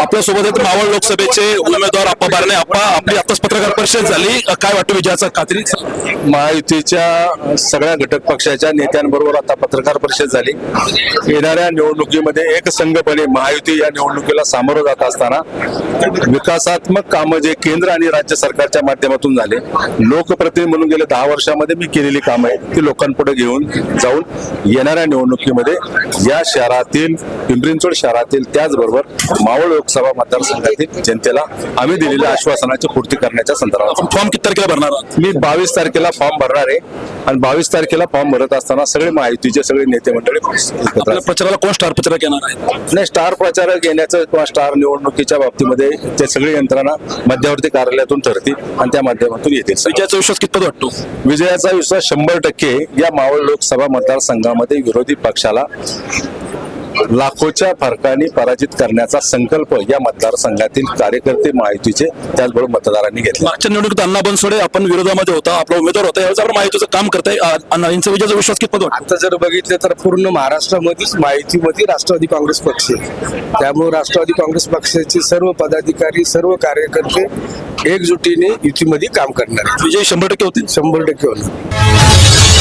आपल्यासोबत आहेत मावळ लोकसभेचे उमेदवार आप्पा बारणे. आप्पा आपली आताच पत्रकार परिषद झाली. काय वाटतं विजयाचा खात्री? महायुतीच्या सगळ्या घटक पक्षाच्या नेत्यांबरोबर आता पत्रकार परिषद झाली. येणाऱ्या निवडणुकीमध्ये एकसंघपणे महायुती या निवडणुकीला सामोरं जात असताना विकासात्मक कामं जे केंद्र आणि राज्य सरकारच्या माध्यमातून झाले लोकप्रतिनिधी म्हणून गेले दहा वर्षामध्ये मी केलेली कामं आहेत ती लोकांपुढे घेऊन जाऊन येणाऱ्या निवडणुकीमध्ये या शहरातील पिंपरींचोड शहरातील त्याचबरोबर मावळ लोकसभा मतदारसंघातील जनतेला आम्ही दिलेल्या आश्वासनाची पूर्ती करण्याच्या संदर्भात फॉर्म किती तारखेला भरणार आहात? मी बावीस तारखेला फॉर्म भरणार आहे आणि बावीस तारखेला फॉर्म भरत असताना सगळे महायुतीचे सगळे नेते मंडळी. प्रचाराला कोण स्टार प्रचारक येणार आहे नाही स्टार प्रचारक येण्याचं किंवा स्टार निवडणुकीच्या बाबतीमध्ये ते सगळी यंत्रणा मध्यवर्ती कार्यालयातून ठरतील आणि त्या माध्यमातून येतील विजयाचा विश्वास कितपत वाटतो विजयाचा विश्वास शंभर टक्के या मावळ लोकसभा मतदारसंघामध्ये विरोधी पक्षाला लाखोच्या फरकाने पराजित करण्याचा संकल्प या मतदारसंघातील कार्यकर्ते महायुतीचे त्याचबरोबर मतदारांनी घेतला. मागच्या निवडणुकीत अण्णा बनसोडे आपण विरोधामध्ये होता आपला उमेदवार होता यावेळेस आपण माहितीचं काम करताय. यांचा विजयाचा विश्वास कितपत आता जर बघितलं तर पूर्ण महाराष्ट्रामध्येच माहितीमध्ये राष्ट्रवादी काँग्रेस पक्ष आहे. त्यामुळे राष्ट्रवादी काँग्रेस पक्षाचे सर्व पदाधिकारी सर्व कार्यकर्ते एकजुटीने युतीमध्ये काम करणार विजय शंभर टक्के होतील. शंभर टक्के होणार.